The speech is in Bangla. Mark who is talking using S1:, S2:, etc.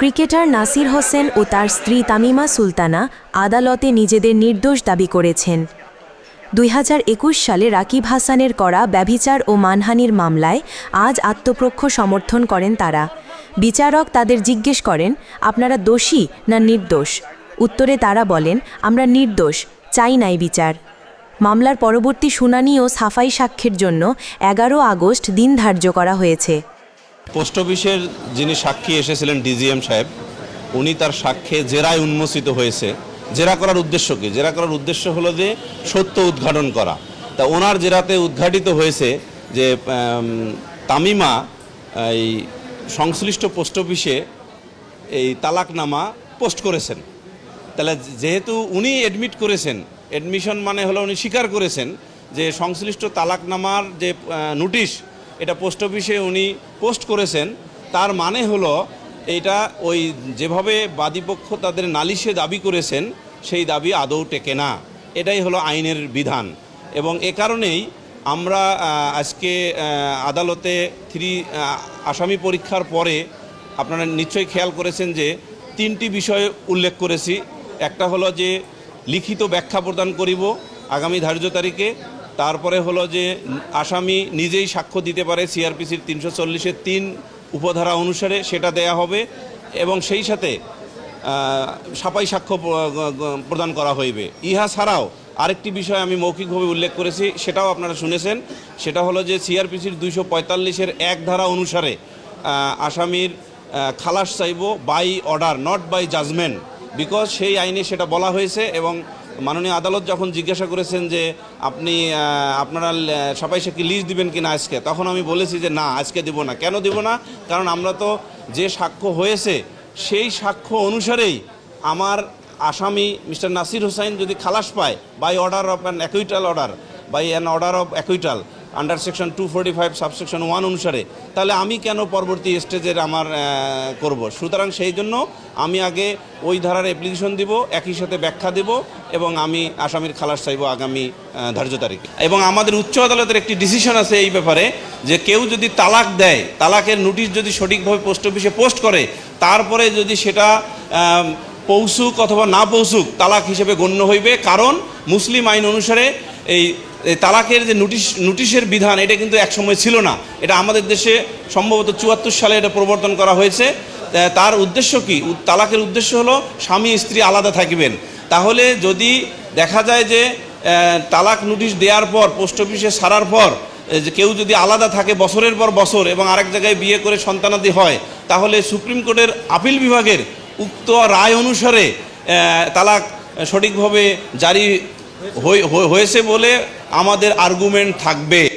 S1: ক্রিকেটার নাসির হোসেন ও তার স্ত্রী তামিমা সুলতানা আদালতে নিজেদের নির্দোষ দাবি করেছেন। দুই হাজার একুশ সালে রাকিব হাসানের করা ব্যভিচার ও মানহানির মামলায় আজ আত্মপ্রক্ষ সমর্থন করেন তারা। বিচারক তাদের জিজ্ঞেস করেন, আপনারা দোষী না নির্দোষ? উত্তরে তারা বলেন, আমরা নির্দোষ, চাই নাই বিচার। মামলার পরবর্তী শুনানি ও সাফাই সাক্ষ্যের জন্য এগারো আগস্ট দিন ধার্য করা হয়েছে।
S2: পোস্ট অফিসের যিনি সাক্ষী এসেছিলেন ডিজিএম সাহেব, উনি তার সাক্ষ্যে জেরায় উন্মোচিত হয়েছে। জেরা করার উদ্দেশ্য কি? জেরা করার উদ্দেশ্য হলো যে সত্য উদ্ঘাটন করা। তা ওনার জেরাতে উদ্ঘাটিত হয়েছে যে তামিমা, এই সংশ্লিষ্ট পোস্ট অফিসে এই তালাকনামা পোস্ট করেছেন। তাহলে যেহেতু উনি এডমিট করেছেন এডমিশন মানে হলো উনি স্বীকার করেছেন যে সংশ্লিষ্ট তালাকনামার যে নোটিশ এটা পোস্ট অফিসে উনি পোস্ট করেছেন। তার মানে হলো, এটা ওই যেভাবে বাদীপক্ষ তাদের নালিশে দাবি করেছেন, সেই দাবি আদৌ টেকে না। এটাই হলো আইনের বিধান। এবং এ কারণেই আমরা আজকে আদালতে থ্রি আসামি পরীক্ষার পরে আপনারা নিশ্চয়ই খেয়াল করেছেন যে তিনটি বিষয় উল্লেখ করেছি। একটা হলো যে লিখিত ব্যাখ্যা প্রদান করিব আগামী ধার্য তারিখে তারপরে হলো যে আসামি নিজেই সাক্ষ্য দিতে পারে সিআরপিসির তিনশো চল্লিশের তিন উপধারা অনুসারে সেটা দেয়া হবে এবং সেই সাথে সাপাই সাক্ষ্য প্রদান করা হইবে। ইহা ছাড়াও আরেকটি বিষয় আমি মৌখিকভাবে উল্লেখ করেছি, সেটাও আপনারা শুনেছেন। সেটা হলো যে সিআরপিসির দুইশো পঁয়তাল্লিশের এক ধারা অনুসারে আসামির খালাস চাইব by order not by judgement because সেই আইনে সেটা বলা হয়েছে এবং মাননীয় আদালত যখন জিজ্ঞাসা করেছেন যে আপনি আপনারা সবাই সে কি লিস্ট দিবেন কিনা আজকে? তখন আমি বলেছি যে না, আজকে দিব না। কেন দিব না? কারণ আমরা তো যে সাক্ষ্য হয়েছে, সেই সাক্ষ্য অনুসারেই আমার আসামি মিস্টার নাসির হোসাইন যদি খালাস পায় by order of an acquittal order by an order of acquittal under section two forty five subsection one অনুসারে, তাহলে আমি কেন পরবর্তী স্টেজের আমার করব? সুতরাং সেই জন্য আমি আগে ওই ধারার অ্যাপ্লিকেশন দিব, একই সাথে ব্যাখ্যা দেব, এবং আমি আসামির খালাস চাইব আগামী ধার্য তারিখে। এবং আমাদের উচ্চ আদালতের একটি ডিসিশন আছে এই ব্যাপারে, যে কেউ যদি তালাক দেয়, তালাকের নোটিশ যদি সঠিকভাবে পোস্ট অফিসে পোস্ট করে, তারপরে যদি সেটা পৌঁছুক অথবা না পৌঁছুক তালাক হিসেবে গণ্য হইবে। কারণ, মুসলিম আইন অনুসারে এই তালাকের যে নোটিশ, নোটিশের বিধান, এটা কিন্তু একসময় ছিল না। এটা আমাদের দেশে সম্ভবত চুয়াত্তর সালে এটা প্রবর্তন করা হয়েছে। তার উদ্দেশ্য কি? তালাকের উদ্দেশ্য হলো স্বামী, স্ত্রী আলাদা থাকবেন। তাহলে যদি দেখা যায় যে তালাক নোটিশ দেওয়ার পর, পোস্ট অফিসে সারার পর যে কেউ যদি আলাদা থাকে বছরের পর বছর এবং আরেক জায়গায় বিয়ে করে সন্তানাদি হয়, তাহলে সুপ্রিম কোর্টের আপিল বিভাগের উক্ত রায় অনুসারে তালাক সঠিকভাবে জারি হয়েছে বলে আমাদের আর্গুমেন্ট থাকবে।